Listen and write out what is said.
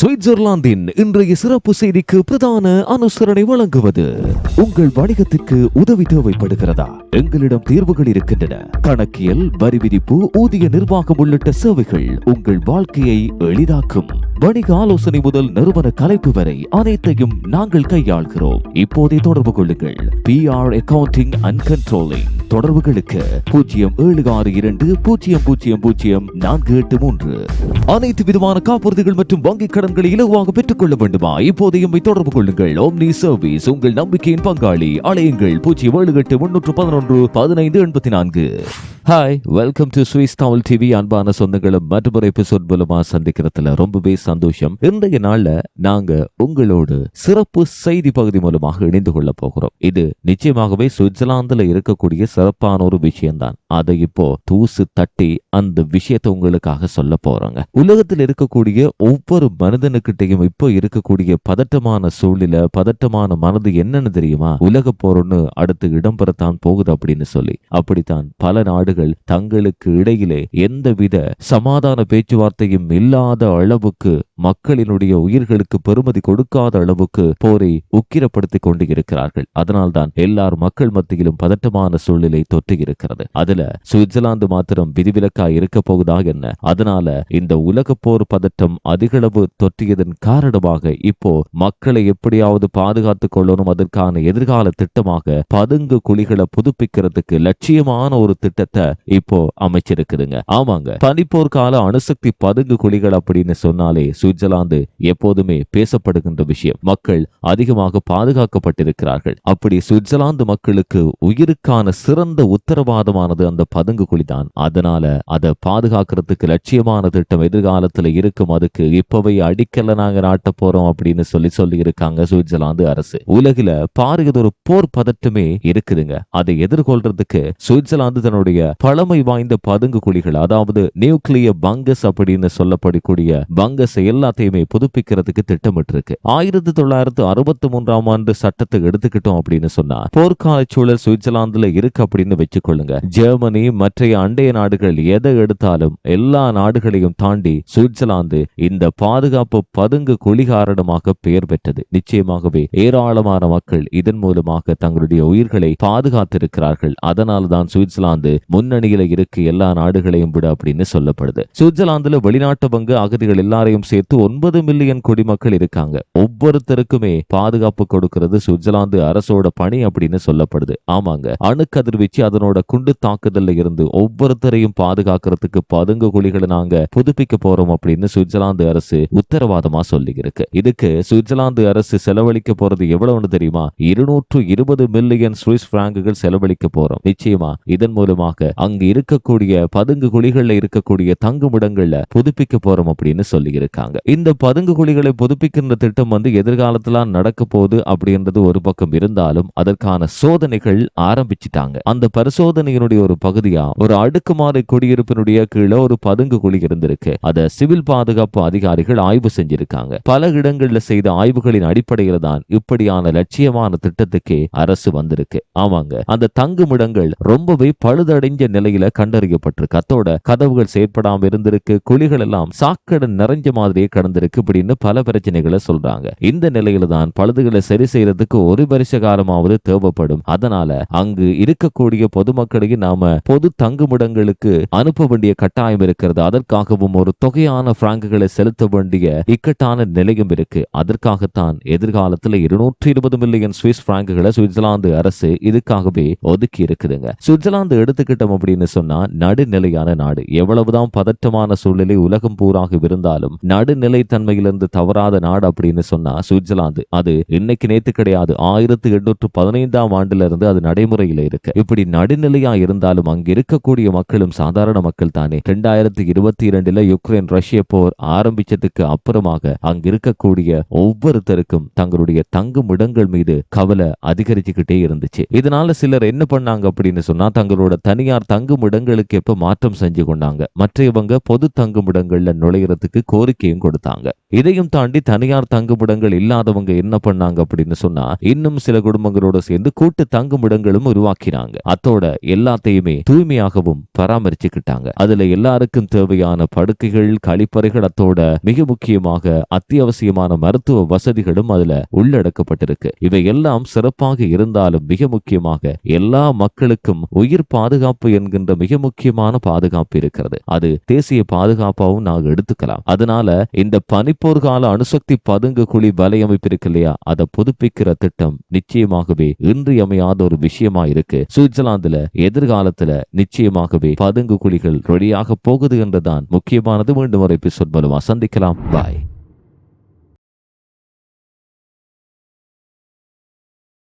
சுவிட்சர்லாந்தின் இன்றைய சிறப்பு செய்திக்கு பிரதான அனுசரணை வழங்குவது உங்கள் வணிகத்திற்கு உதவி தேவைப்படுகிறதா? எங்களிடம் தீர்வுகள் இருக்கின்றன. கணக்கியல் வரி விதிப்பு ஊதிய நிர்வாகம் உள்ளிட்ட சேவைகள் உங்கள் வாழ்க்கையை எளிதாக்கும். வணிக ஆலோசனை முதல் நிறுவன கலைப்பு வரை அனைத்தையும் நாங்கள் கையாள்கிறோம். இப்போதே தொடர்பு கொள்ளுங்கள். P R accounting and controlling தொடர்புகளுக்கு பூஜ்ஜியம் ஏழு ஆறு இரண்டு பூஜ்ஜியம் பூஜ்ஜியம் பூஜ்ஜியம் நான்கு எட்டு மூன்று. அனைத்து விதமான காப்புறுதிகள் மற்றும் வங்கிக் கடன்களை இலவாக பெற்றுக் கொள்ள வேண்டுமா? இப்போதைய எம்மை தொடர்பு கொள்ளுங்கள். ஓம்னி சர்வீஸ் உங்கள் நம்பிக்கையின் பங்காளி. அலையுங்கள். பூஜ்ஜியம் ஏழு எட்டு முன்னூற்று பதினொன்று பதினைந்து எண்பத்தி நான்கு. Hi welcome to Swiss Tamil TV அன்பான சொந்தங்களும் மற்றொரு எபிசோட் மூலமா சந்திக்கிறதுல ரொம்பவே சந்தோஷம். இன்றைய நாள்ல நாங்க உங்களோடு சிறப்பு செய்தி பகுதி மூலமாக இணைந்து கொள்ள போகிறோம். இது நிச்சயமாகவே சுவிட்சர்லாந்துல இருக்கக்கூடிய சிறப்பான ஒரு விஷயம்தான். அதை இப்போ தூசு தட்டி அந்த விஷயத்தை உங்களுக்காக சொல்ல போறோங்க. உலகத்தில் இருக்கக்கூடிய ஒவ்வொரு மனிதனுக்கிட்டையும் இப்போ இருக்கக்கூடிய பதட்டமான சூழ்நிலை பதட்டமான மனது என்னன்னு தெரியுமா? உலக போறோம்னு அடுத்து இடம்பெறத்தான் போகுது அப்படின்னு சொல்லி. அப்படித்தான் பல நாடுகள் தங்களுக்கு இடையிலே எந்தவித சமாதான பேச்சுவார்த்தையும் இல்லாத அளவுக்கு மக்களினுடைய உயிர்களுக்கு பெருமதி கொடுக்காத அளவுக்கு போரை உக்கிரப்படுத்திக் கொண்டு இருக்கிறார்கள் அதனால்தான் எல்லார் மக்கள் மத்தியிலும் பதட்டமான சூழ்நிலை தொற்றி இருக்கிறது அதுல சுவிட்சர்லாந்து மாத்திரம் விதிவிலக்கா இருக்க போகுதா என்ன? அதனால இந்த உலக போர் பதட்டம் அதிகளவு தொற்றியதன் காரணமாக இப்போ மக்களை எப்படியாவது பாதுகாத்துக் கொள்ளணும் அதற்கான எதிர்கால திட்டமாக பதுங்கு குழிகளை புதுப்பிக்கிறதுக்கு லட்சியமான ஒரு திட்டத்தை இப்போ அமைச்சிருக்குதுங்க. ஆமாங்க. பனிப்போர் கால அணுசக்தி பதுங்கு குழிகள் அப்படின்னு சொன்னாலே சுவிட்சர்லாந்து எப்போதுமே பேசப்படுகின்ற விஷயம். மக்கள் அதிகமாக பாதுகாக்கப்பட்டிருக்கிறார்கள். அப்படி சுவிட்சர்லாந்து மக்களுக்கு உயிருக்கான சிறந்த உத்தரவாதமானது அந்த பதுங்கு குழிதான். அதனால அதை பாதுகாக்கிறதுக்கு லட்சியமான திட்டம் எதிர்காலத்தில் இருக்கும். அதுக்கு இப்பவே அடிக்கல நாங்க நாட்ட போறோம் அப்படின்னு சொல்லி சொல்லி இருக்காங்க சுவிட்சர்லாந்து அரசு. உலகில பாருகிறது ஒரு போர் பதட்டமே இருக்குதுங்க. அதை எதிர்கொள்றதுக்கு சுவிட்சர்லாந்து தன்னுடைய பழமை வாய்ந்த பதுங்கு குழிகள் அதாவது நியூக்ளியர் பங்கஸ் அப்படின்னு சொல்லப்படக்கூடிய பங்கஸ் எல்லாத்தையுமே புதுப்பிக்கிறதுக்கு திட்டமிட்டிருக்கு. ஆயிரத்தி தொள்ளாயிரத்து அறுபத்தி மூன்றாம் ஆண்டு சட்டத்தை எடுத்துக்கிட்டோம் அப்படின்னு சொன்னா போர்க்கால சூழல் சுவிட்சர்லாந்துல இருக்கு அப்படின்னு வச்சுக்கொள்ளுங்க. ஜெர்மனி மற்றைய அண்டைய நாடுகள் எதை எடுத்தாலும் எல்லா நாடுகளையும் தாண்டி சுவிட்சர்லாந்து இந்த பாதுகாப்பு பதுங்கு குழி காரணமாக பெயர் பெற்றது. நிச்சயமாகவே ஏராளமான மக்கள் இதன் மூலமாக தங்களுடைய உயிர்களை பாதுகாத்திருக்கிறார்கள். அதனால்தான் சுவிட்சர்லாந்து முன்னணியில இருக்கு எல்லா நாடுகளையும் விட அப்படின்னு சொல்லப்படுது. சுவிட்சர்லாந்துல வெளிநாட்டு பங்கு அகதிகள் எல்லாரையும் சேர்த்து ஒன்பது மில்லியன் குடிமக்கள் இருக்காங்க. ஒவ்வொருத்தருக்குமே பாதுகாப்பு கொடுக்கிறது சுவிட்சர்லாந்து அரசோட பணி அப்படின்னு சொல்லப்படுது. ஆமாங்க. அணுக்கதிர்வீச்சு அதனோட குண்டு தாக்குதல்ல இருந்து ஒவ்வொருத்தரையும் பாதுகாக்கிறதுக்கு பதுங்கு குழிகளை நாங்க புதுப்பிக்க போறோம் அப்படின்னு சுவிட்சர்லாந்து அரசு உத்தரவாதமா சொல்லி இருக்கு இதுக்கு சுவிட்சர்லாந்து அரசு செலவழிக்க போறது எவ்வளவுன்னு தெரியுமா? இருநூற்று இருபது மில்லியன் சுவிஸ் பிராங்குகள் செலவழிக்க போறோம். நிச்சயமா இதன் மூலமாக அங்கு இருக்கக்கூடிய பதுங்கு குழிகள்ல இருக்கக்கூடிய தங்குமிடங்கள்ல புதுப்பிக்க போறோம் அப்படின்னு சொல்லி இருக்காங்க இந்த பதுங்கு குழிகளை புதுப்பிக்கின்ற திட்டம் வந்து எதிர்காலத்துல நடக்க போகுது அப்படின்றது ஒரு பக்கம் இருந்தாலும் அதற்கான சோதனைகள் ஆரம்பிச்சிட்டாங்க. அந்த பரிசோதனையினுடைய ஒரு பகுதியா ஒரு அடுக்குமாறு குடியிருப்பினுடைய கீழே ஒரு பதுங்கு குழி இருந்திருக்கு. அதை சிவில் பாதுகாப்பு அதிகாரிகள் ஆய்வு செஞ்சிருக்காங்க. பல இடங்கள்ல செய்த ஆய்வுகளின் அடிப்படையில் தான் இப்படியான லட்சியமான திட்டத்துக்கே அரசு வந்திருக்கு. ஆமாங்க அந்த தங்குமிடங்கள் ரொம்பவே பழுதடைஞ்ச நிலையில கண்டறியப்பட்டிருக்கு. அத்தோட கதவுகள் செயற்படாம இருந்திருக்கு. குழிகள் எல்லாம் சாக்கடை நிறைஞ்ச மாதிரி மாதிரியே கடந்திருக்கு இப்படின்னு பல பிரச்சனைகளை சொல்றாங்க. இந்த நிலையில தான் பழுதுகளை சரி செய்யறதுக்கு ஒரு வருஷ காலமாவது தேவைப்படும். அதனால அங்கு இருக்கக்கூடிய பொதுமக்களையும் நாம பொது தங்குமிடங்களுக்கு அனுப்ப வேண்டிய கட்டாயம் இருக்கிறது. அதற்காகவும் ஒரு தொகையான பிராங்குகளை செலுத்த வேண்டிய இக்கட்டான நிலையும் இருக்கு. அதற்காகத்தான் எதிர்காலத்தில் இருநூற்றி இருபது மில்லியன் சுவிஸ் பிராங்குகளை சுவிட்சர்லாந்து அரசு இதுக்காகவே ஒதுக்கி இருக்குதுங்க. சுவிட்சர்லாந்து எடுத்துக்கிட்டோம் அப்படின்னு சொன்னா நடுநிலையான நாடு. எவ்வளவுதான் பதற்றமான சூழ்நிலை உலகம் பூராக இருந்தாலும் நடு நடுநிலை தன்மையிலிருந்து தவறாத நாடு அப்படின்னு சொன்னா சுவிட்சர்லாந்து. அது இன்னைக்கு நேத்து கிடையாது. ஆயிரத்தி எண்ணூற்று பதினைந்தாம் ஆண்டுல இருந்து அது நடைமுறையில இருக்கு. இப்படி நடுநிலையா இருந்தாலும் அங்கு இருக்கக்கூடிய மக்களும் சாதாரண மக்கள் தானே. ரெண்டாயிரத்தி இருபத்தி இரண்டுல யுக்ரைன் ரஷ்ய போர் ஆரம்பிச்சதுக்கு அப்புறமாக அங்க இருக்கக்கூடிய ஒவ்வொருத்தருக்கும் தங்களுடைய தங்கும் இடங்கள் மீது கவலை அதிகரிச்சுக்கிட்டே இருந்துச்சு. இதனால சிலர் என்ன பண்ணாங்க அப்படின்னு சொன்னா தங்களோட தனியார் தங்கும் இடங்களுக்கு எப்ப மாற்றம் செஞ்சு கொண்டாங்க. மற்றவங்க பொது தங்கும் இடங்கள்ல நுழையிறதுக்கு கோரிக்கையும் அனுமதியும் கொடுத்தாங்க. இதையும் தாண்டி தனியார் தங்குமிடங்கள் இல்லாதவங்க என்ன பண்ணாங்க அப்படின்னு சொன்னா இன்னும் சில குடும்பங்களோட சேர்ந்து கூட்டு தங்குமிடங்களும் உருவாக்கினாங்க. அத்தோட எல்லாத்தையுமே தூய்மையாகவும் பராமரிச்சுக்கிட்டாங்க. அதுல எல்லாருக்கும் தேவையான படுக்கைகள் கழிப்பறைகள் அத்தோட மிக முக்கியமாக அத்தியாவசியமான மருத்துவ வசதிகளும் அதுல உள்ளடக்கப்பட்டிருக்கு. இவை எல்லாம் சிறப்பாக இருந்தாலும் மிக முக்கியமாக எல்லா மக்களுக்கும் உயிர் பாதுகாப்பு என்கின்ற மிக முக்கியமான பாதுகாப்பு இருக்கிறது. அது தேசிய பாதுகாப்பாகவும் நாங்கள் எடுத்துக்கலாம். அதனால இந்த பனிப்போர் கால அணுசக்தி பதுங்கு குழி வலையமைப்பு இருக்கு இல்லையா அதை புதுப்பிக்கிற திட்டம் நிச்சயமாகவே இன்றியமையாத ஒரு விஷயமா இருக்கு சுவிட்சர்லாந்துல எதிர்காலத்துல நிச்சயமாகவே பதுங்கு குழிகள் ரெடியாக போகுது என்றுதான் முக்கியமானது. மீண்டும் ஒரு எபிசோட் மூலமா சந்திக்கலாம். பாய்.